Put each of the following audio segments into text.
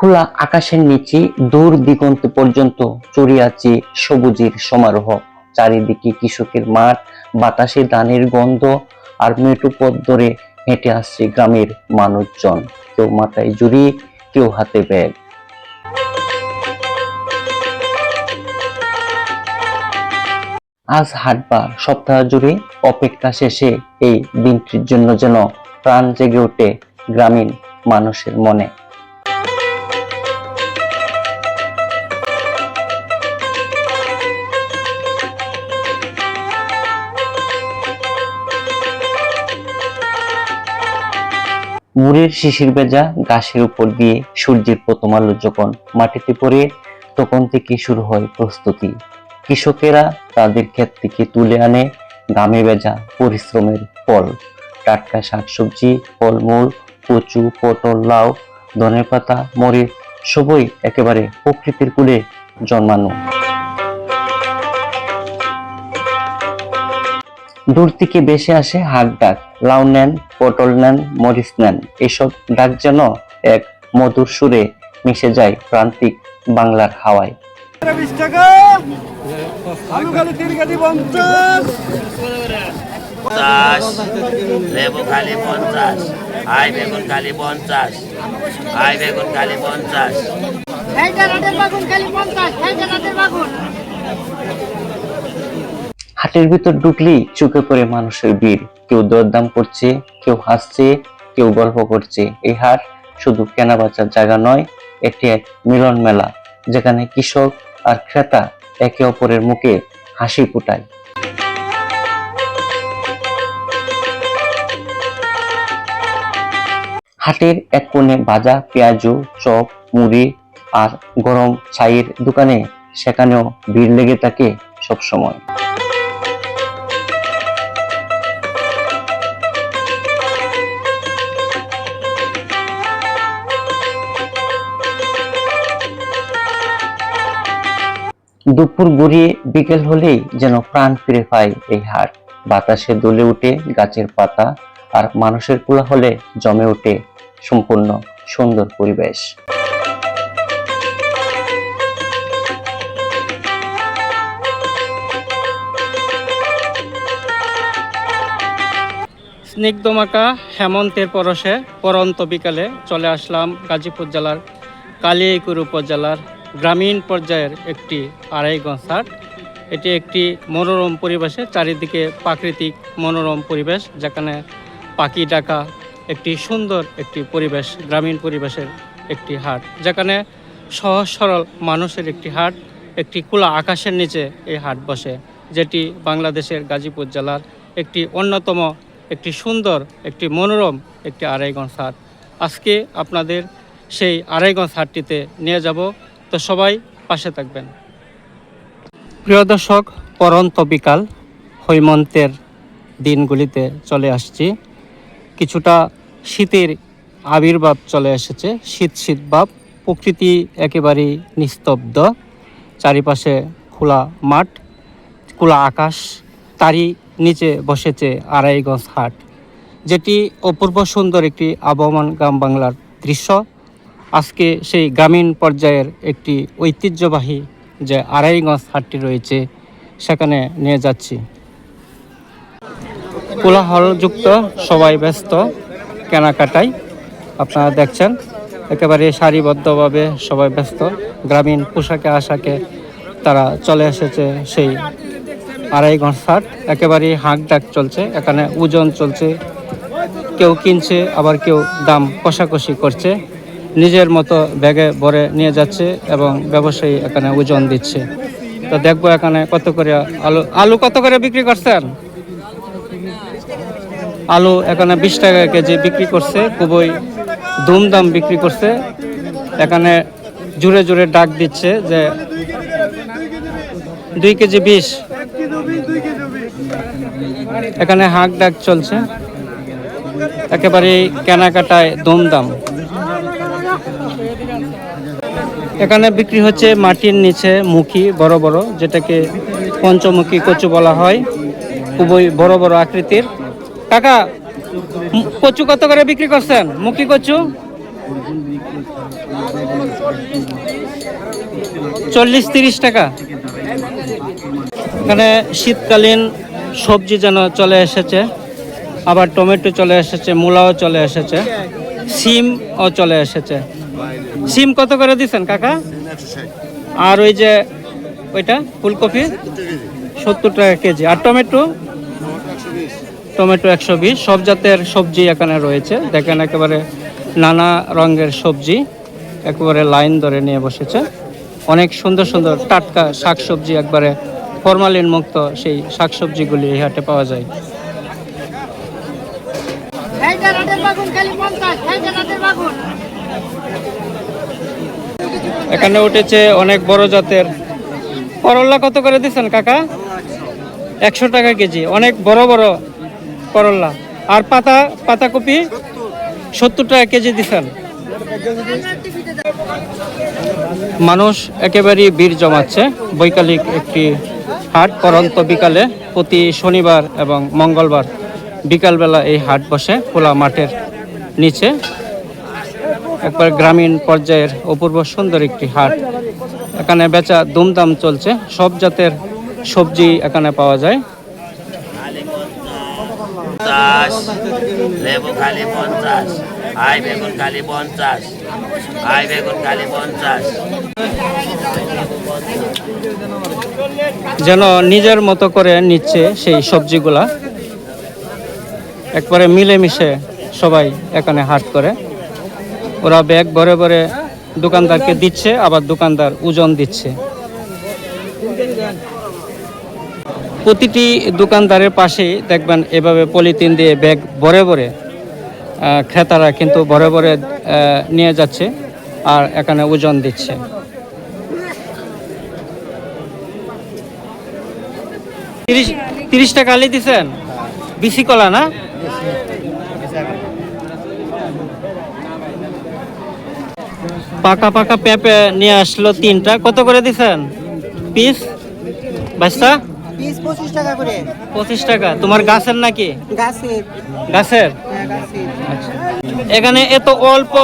খোলা আকাশের নিচে দূর দিগন্ত পর্যন্ত ছড়িয়ে আছে সবুজের সমারোহ। চারিদিকে কৃষকের মাঠ, বাতাসে ধানের গন্ধ আর মেটু ধরে হেঁটে আসছে গ্রামের মানুষজন। কেউ মাথায় জুড়ি কেউ হাতে ব্যাগ। আজ হাটবার সপ্তাহ জুড়ে অপেক্ষা শেষে এই দিনটির জন্য যেন প্রাণ জেগে ওঠে গ্রামীণ মানুষের মনে। মুড়ের শিশির ভেজা গাছের উপর দিয়ে সূর্যের প্রথম আলো যখন মাটিতে পড়ে, তখন থেকে শুরু হয় প্রস্তুতি। কৃষকেরা তাদের ক্ষেত থেকে তুলে আনে ঘামে ভেজা পরিশ্রমের ফল। টাটকা শাকসবজি, ফলমূল, কচু, পটল, লাউ, ধনেপাতা, মরিচ সবই একেবারে প্রকৃতির কুলে জন্মানো। দূর থেকে বেশি আসে হাট ডাক লাউ নেন পটল নেন মরিচ নেন। এসব ডাক যেন এক মধুর সুরে মিশে যায় প্রান্তিক বাংলার হাওয়ায়। বিশ টাকা আলু খালি তিন কেজি পঞ্চাশ পঞ্চাশ লেবু খালি পঞ্চাশ আই বেগুন খালি পঞ্চাশ। আই বেগুন খালি পঞ্চাশ এইটা রাতের বাগুন খালি পঞ্চাশ এইটা রাতের বাগুন হাটের ভিতর ঢুকলেই চোখে পড়ে মানুষের ভিড়। কেউ দরদাম করছে, কেউ হাসছে, কেউ গল্প করছে। এই হাট শুধু কেনা বেচার জায়গা নয়, এটি এক মিলন মেলা, যেখানে কৃষক আর ক্রেতা একে অপরের মুখে হাসি ফুটায়। হাটের এক কোণে ভাজা পেঁয়াজু, চপ, মুড়ি আর গরম ছাইয়ের দোকানে সেখানেও ভিড় লেগে থাকে সবসময়। দুপুর গড়িয়ে বিকেল হলেই যেন প্রাণ ফিরে পায় এই হাট বাতাসে দুলে উঠে গাছের পাতা আর মানুষের কোলাহলে জমে ওঠে সম্পূর্ণ সুন্দর পরিবেশ। স্নিগ্ধমাকা হেমন্তের পরশে পরন্ত বিকালে চলে আসলাম গাজীপুর জেলার কালিয়াকুর উপজেলার গ্রামীণ পর্যায়ের একটি আড়াইগঞ্জ হাট এটি একটি মনোরম পরিবেশে, চারিদিকে প্রাকৃতিক মনোরম পরিবেশ, যেখানে পাখি ডাকা একটি সুন্দর একটি পরিবেশ, গ্রামীণ পরিবেশের একটি হাট, যেখানে সহজ সরল মানুষের একটি হাট, একটি খোলা আকাশের নিচে এই হাট বসে, যেটি বাংলাদেশের গাজীপুর জেলার একটি অন্যতম, একটি সুন্দর, একটি মনোরম একটি আড়াইগঞ্জ হাট আজকে আপনাদের সেই আড়াইগঞ্জ হাটটিতে নিয়ে যাব। তো সবাই পাশে থাকবেন। প্রিয় দর্শক, পরন্ত বিকাল, হৈমন্তের দিনগুলিতে চলে আসছি। কিছুটা শীতের আবির্ভাব চলে এসেছে। শীত শীত ভাব, প্রকৃতি একেবারেই নিস্তব্ধ। চারিপাশে খোলা মাঠ, খোলা আকাশ, তারই নিচে বসেছে আড়াইগঞ্জ হাট। যেটি অপূর্ব সুন্দর একটি আবহমান গ্রাম বাংলার দৃশ্য। আজকে সেই গ্রামীণ পর্যায়ের একটি ঐতিহ্যবাহী যে আড়াইগঞ্জ হাটটি রয়েছে, সেখানে নিয়ে যাচ্ছি। কোলাহলযুক্ত, সবাই ব্যস্ত, কেনাকাটায় আপনারা দেখছেন, একেবারে সারিবদ্ধভাবে সবাই ব্যস্ত, গ্রামীণ পোশাকে আশাকে তারা চলে এসেছে সেই আড়াই ঘণ্টার একেবারে হাঁক ডাক চলছে, এখানে ওজন চলছে, কেউ কিনছে, আবার কেউ দাম কষাকষি করছে। নিজের মতো ব্যাগে ভরে নিয়ে যাচ্ছে এবং ব্যবসায়ী এখানে ওজন দিচ্ছে। তো দেখব এখানে কত করে আলু আলু কত করে বিক্রি করছেন? আলু এখানে বিশ টাকা কেজি বিক্রি করছে, খুবই দুমদাম বিক্রি করছে। এখানে জুড়ে জুড়ে ডাক দিচ্ছে যে দুই কেজি বিশ। এখানে হাঁক ডাক চলছে। একেবারেই কেনাকাটায় দমদাম এখানে বিক্রি হচ্ছে মাটির নিচে মুখী, বড় বড়, যেটাকে পঞ্চমুখী কচু বলা হয়। খুবই বড় বড় আকৃতির। কাকা, কচু কত করে বিক্রি করছেন? মুখী কচু? চল্লিশ তিরিশ টাকা। এখানে শীতকালীন সবজি যেন চলে এসেছে, আবার টমেটো চলে এসেছে, মূলাও চলে এসেছে, সিমও চলে এসেছে। সিম কত করে দিচ্ছেন কাকা? আর ওই যে ওইটা, ফুলকপি? সত্তর টাকা কেজি। আর টমেটো? টমেটো একশো বিশ। সব জাতের সবজি এখানে রয়েছে। দেখেন একেবারে নানা রঙের সবজি একেবারে লাইন ধরে নিয়ে বসেছে। অনেক সুন্দর সুন্দর টাটকা শাকসবজি একবারে ফরমালিন মুক্ত সেই শাকসবজিগুলি এই হাটে পাওয়া যায় এইটা রাতের বাগুন খালি পঞ্চাশ এইটা রাতের বাগুন এখানে উঠেছে অনেক বড় জাতের। করল্লা কত করে দিচ্ছেন কাকা? একশো টাকা কেজি, অনেক বড় বড় করল্লা আর পাতা, পাতাকপি সত্তর টাকা কেজি দিচ্ছেন। মানুষ একেবারেই ভিড় জমাচ্ছে। বৈকালিক একটি হাট পরন্ত বিকালে, প্রতি শনিবার এবং মঙ্গলবার বিকালবেলা এই হাট বসে, খোলা মাঠের নিচে। একবার গ্রামীণ পর্যায়ের অপূর্ব সুন্দর একটি হাট। এখানে বেচা দুমদাম চলছে। সব জাতের সবজি এখানে পাওয়া যায়। পঞ্চাশ লেবু খালি পঞ্চাশ আই বেগুন খালি পঞ্চাশ আই বেগুন খালি পঞ্চাশ। যেন নিজের মতো করে নিচ্ছে সেই সবজিগুলা। একবারে মিলেমিশে সবাই এখানে হাট করে। ওরা ব্যাগ ভরে ভরে দোকানদারকে দিচ্ছে, আবার দোকানদার ওজন দিচ্ছে। প্রতিটি দোকানদারের পাশেই দেখবেন এভাবে পলিথিন দিয়ে ব্যাগ ভরে ভরে ক্রেতারা কিন্তু ভরে ভরে নিয়ে যাচ্ছে আর এখানে ওজন দিচ্ছে। তিরিশ তিরিশ টাকা আলি দিচ্ছেন বিসি কলা না? পাকা পাকা পেঁপে নিয়ে আসলো তিনটা। কত করে দিছেন? পিস? পিস পঁচিশ টাকা করে। পঁচিশ টাকা। তোমার গাছের নাকি? গাছের। গাছের? হ্যাঁ, আচ্ছা। এখানে এত অল্প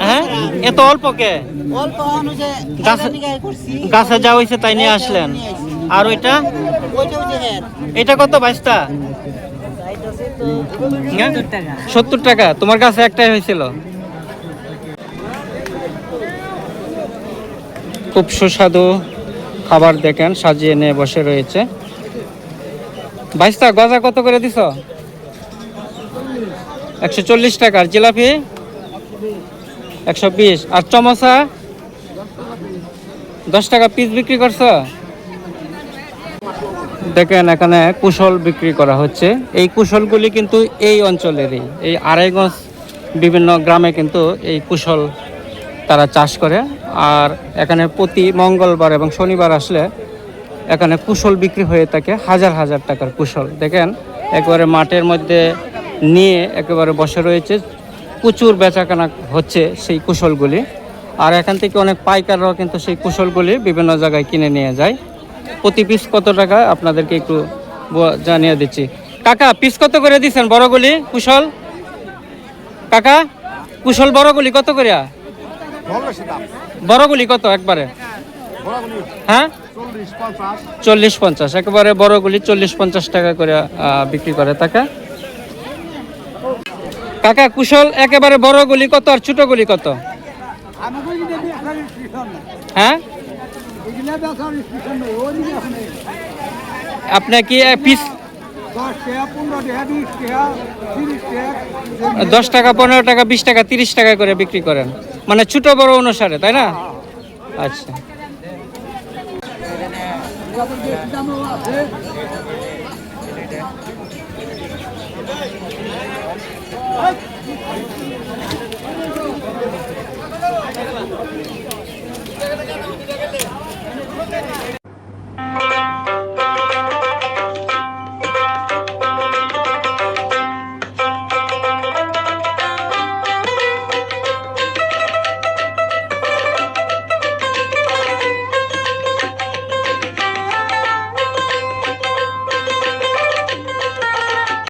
হ্যাঁ? এত অল্প কে? গাছে- যা হয়েছে তাই নিয়ে আসলেন। আর ওইটা? হ্যাঁ এটা কত বাইশটা হ্যাঁ? সত্তর টাকা। তোমার কাছে একটাই হয়েছিল। খুব সুস্বাদু খাবার দেখেন, সাজিয়ে নিয়ে বসে রয়েছে। বাইশটা গজা কত করে দিছ? একশো চল্লিশ টাকা আর জিলাপি? একশো বিশ। আর চমচা? দশ টাকা পিস বিক্রি করছ? দেখেন, এখানে কুশল বিক্রি করা হচ্ছে। এই কুশলগুলি কিন্তু এই অঞ্চলেরই। এই আড়াইগঞ্জ বিভিন্ন গ্রামে কিন্তু এই কুশল তারা চাষ করে। আর এখানে প্রতি মঙ্গলবার এবং শনিবার আসলে এখানে কুশল বিক্রি হয়ে থাকে, হাজার হাজার টাকার কুশল। দেখেন, একবারে মাঠের মধ্যে নিয়ে একেবারে বসে রয়েছে, প্রচুর বেচাকেনা হচ্ছে সেই কুশলগুলি। আর এখান থেকে অনেক পাইকাররাও কিন্তু সেই কুশলগুলি বিভিন্ন জায়গায় কিনে নিয়ে যায়। প্রতি পিস কত টাকা? আপনাদেরকে একটু জানিয়ে দিচ্ছি। কাকা পিস কত করে দিচ্ছেন বড়গুলি, কুশল? কাকা, কুশল বড়গুলি কত করে বড়গুলি কত একবারে? হ্যাঁ? চল্লিশ পঞ্চাশ। একেবারে বড়গুলি চল্লিশ পঞ্চাশ টাকা করে বিক্রি করে। টাকা কাকা কুশল একেবারে বড়গুলি কত আর ছোটগুলি কত? হ্যাঁ। আপনি কি পিস দশ টাকা, পনেরো টাকা, বিশ টাকা, তিরিশ টাকা করে বিক্রি করেন। মানে ছোট বড় অনুসারে, তাই না? আচ্ছা।